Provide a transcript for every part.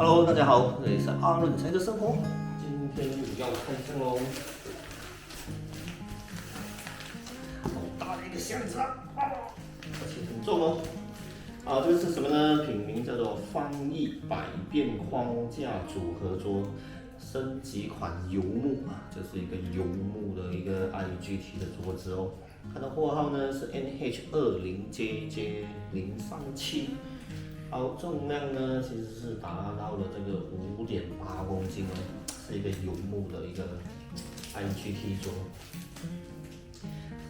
Hello，大家好，这里是阿润才的生活。今天又要开箱喽，好大的一个箱子啊，而且很重哦。啊，这个是什么呢？品名叫做方毅百变框架组合桌，升级款油木啊，这是一个油木的一个 IGT 的桌子哦。它的货号呢是 NH 二零 JJ 零三七。好，重量呢其实是达到了这个五点八公斤哦，是一个柚木的一个 IGT 桌，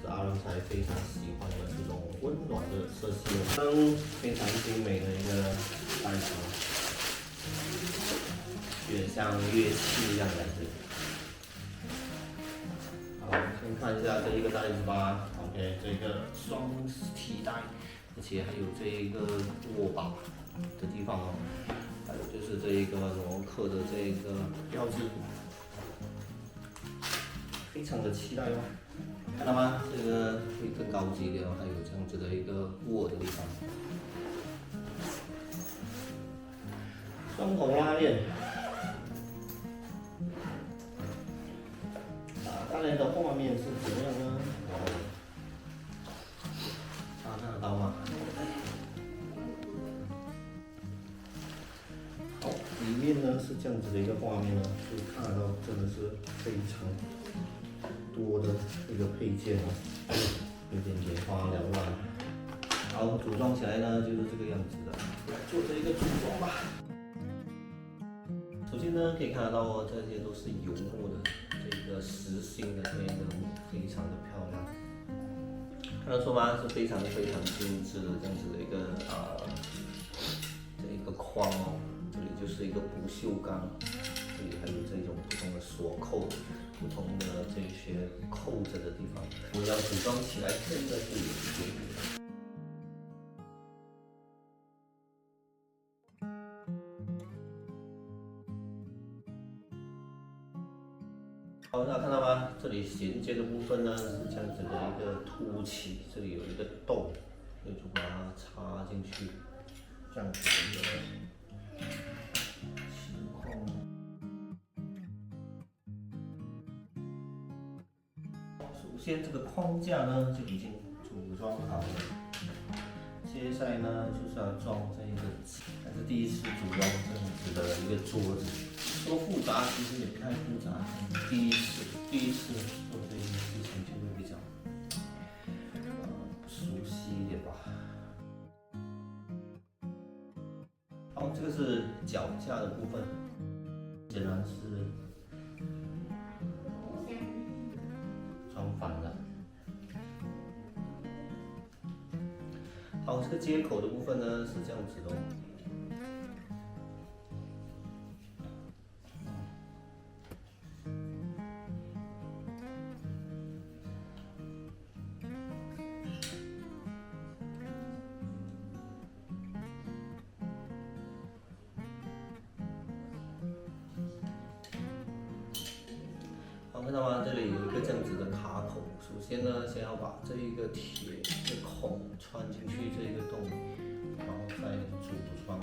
是阿伦才非常喜欢的这种温暖的色系哦，非常精美的一个袋子，有点像乐器一样的感觉。好，先看一下这一个袋子吧，OK，这个双提袋。而且还有这一个握把的地方哦，还有就是这一个罗克的这一个标志，非常的期待哦，看到吗？这个会更高级一点哦，还有这样子的一个握的地方，双孔拉链，啊，大概的画面是怎么样呢？呢是这样子的一个画面呢，可以看得到真的是非常多的一个配件啊，有点眼花缭乱。好，组装起来呢就是这个样子的，来做这一个组装吧。首先呢可以看得到哦，这些都是油墨的这个实心的这个非常的漂亮，看得出吗？是非常非常精致的这样子的一个啊这一个框哦。这里就是一个不锈钢，这里还有这种不同的锁扣，不同的这些扣着的地方，我要组装起来真的是有点。点，到吗？这里衔接的部分呢是这样子的一个凸起，这里有一个洞，就把它插进去，这样子的一个。先这个框架呢就已经组装好了，接下来呢就是要装这一个，还是第一次组装这样子的一个桌子，说复杂其实也不太复杂，第一次第一次做这件事情就会比较熟悉一点吧。好，这个是脚架的部分，显然是装。反了。好，这个接口的部分呢是这样子的。看到吗？这里有一个这样子的卡口。首先呢，先要把这一个铁的孔穿进去这一个洞，然后再组装。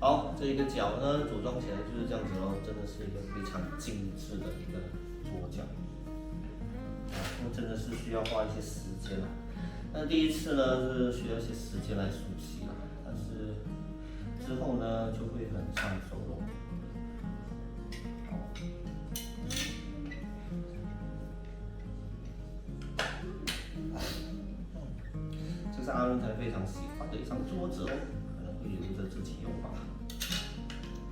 好，这一个脚呢，组装起来就是这样子哦，真的是一个非常精致的一个。桌脚，那真的是需要花一些时间了。那第一次呢是需要一些时间来熟悉了，但是之后呢就会很上手了。这是阿伦才非常喜欢的一张桌子哦，可能会留着自己用吧。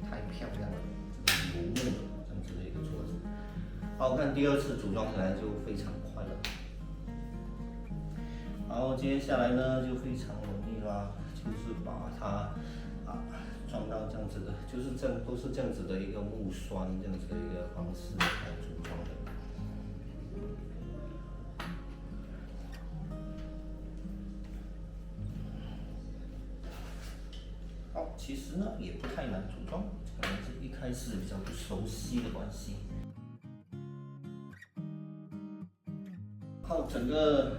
太漂亮了，这个油木的这样子的一个桌子。好，看第二次组装起来就非常快了。然后接下来呢就非常容易啦，就是把它啊装到这样子的，就是这样都是这样子的一个木栓这样子的一个方式来组装的。好，其实呢也不太难组装，可能是一开始比较不熟悉的关系。靠，整个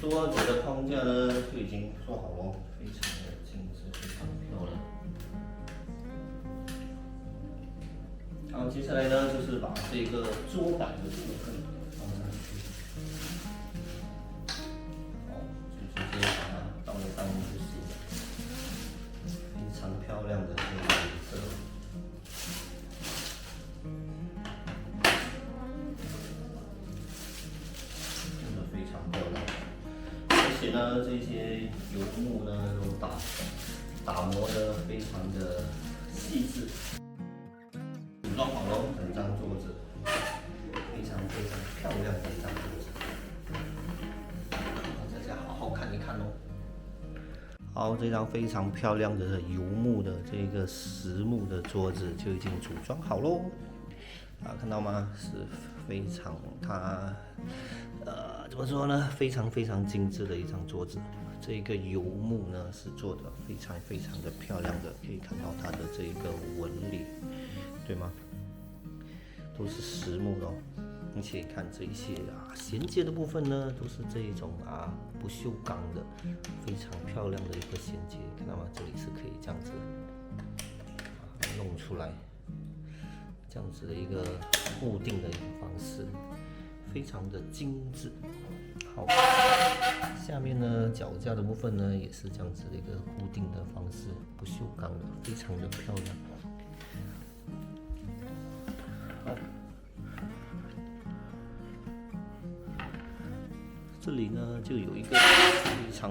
桌子的框架呢就已经做好了，非常的精致，非常漂亮。然后，接下来呢就是把这个桌板的部分这些油木呢都打打磨的非常的细致。组装好了整张桌子，非常非常漂亮的一张桌子，大家好好看一看哦。好，这张非常漂亮的油木的这个实木的桌子就已经组装好喽。啊，看到吗？是非常它，呃，怎么说呢？非常非常精致的一张桌子。这个油木呢是做的非常非常的漂亮的，可以看到它的这个纹理，对吗？都是实木的哦。而且看这一些啊，衔接的部分呢，都是这一种啊不锈钢的，非常漂亮的一个衔接，看到吗？这里是可以这样子弄出来。这样子的一个固定的一个方式，非常的精致。好，下面呢脚架的部分呢也是这样子的一个固定的方式，不锈钢的，非常的漂亮。这里呢就有一个非常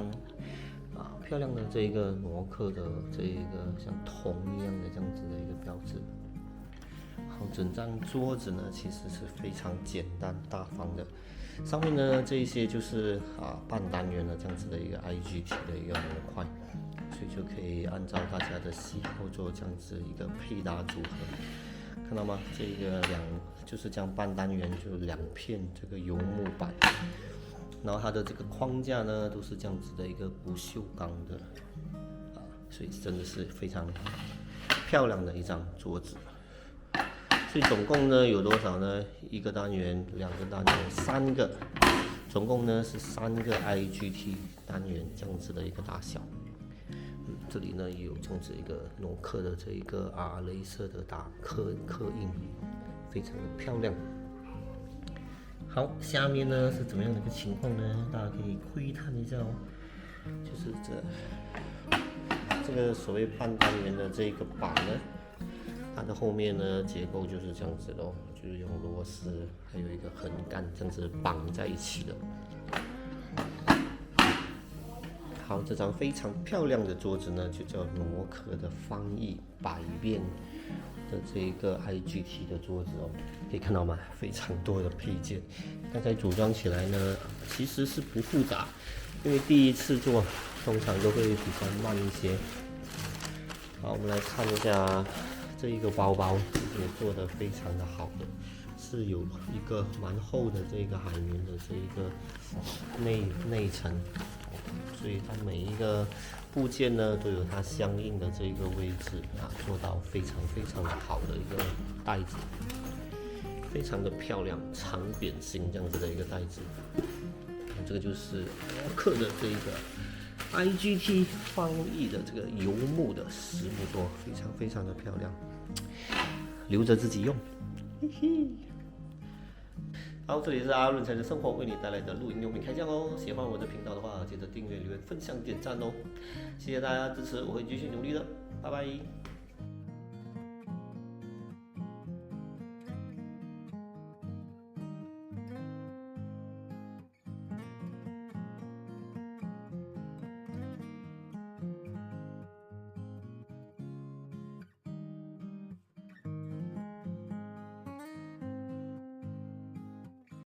啊漂亮的这一个挪克的这一个像铜一样的这样子的一个标志。整张桌子呢其实是非常简单大方的，上面呢这一些就是啊半单元的这样子的一个 IGT 的一个模块，所以就可以按照大家的喜好做这样子一个配搭组合，看到吗？这个两就是这样半单元就两片这个油木板，然后它的这个框架呢都是这样子的一个不锈钢的，啊，所以真的是非常漂亮的一张桌子。所以总共呢有多少呢？一个单元、两个单元、三个，总共呢是三个 IGT 单元这样子的一个大小。嗯，这里呢也有这样子一个诺克的这一个啊镭射的打刻刻印，非常的漂亮。好，下面呢是怎么样的一个情况呢？大家可以窥探一下哦。就是这这个所谓半单元的这个板呢。它的后面呢，结构就是这样子咯，就是用螺丝还有一个横杆这样子绑在一起的。好，这张非常漂亮的桌子呢，就叫挪壳的翻译百变的这一个 IGT 的桌子哦，可以看到吗？非常多的配件，大家组装起来呢，其实是不复杂，因为第一次做，通常都会比较慢一些。好，我们来看一下。这一个包包也做的非常的好的，是有一个蛮厚的这个海绵的这一个内内层，所以它每一个部件呢都有它相应的这一个位置啊，做到非常非常的好的一个袋子，非常的漂亮，长扁形这样子的一个袋子，这个就是刻的这一个。IGT 翻译的这个游牧的实木桌，非常非常的漂亮，留着自己用。嘿嘿。好，这里是阿润才的生活为你带来的露营用品开箱哦。喜欢我的频道的话，记得订阅、留言、分享、点赞哦。谢谢大家支持，我会继续努力的。拜拜。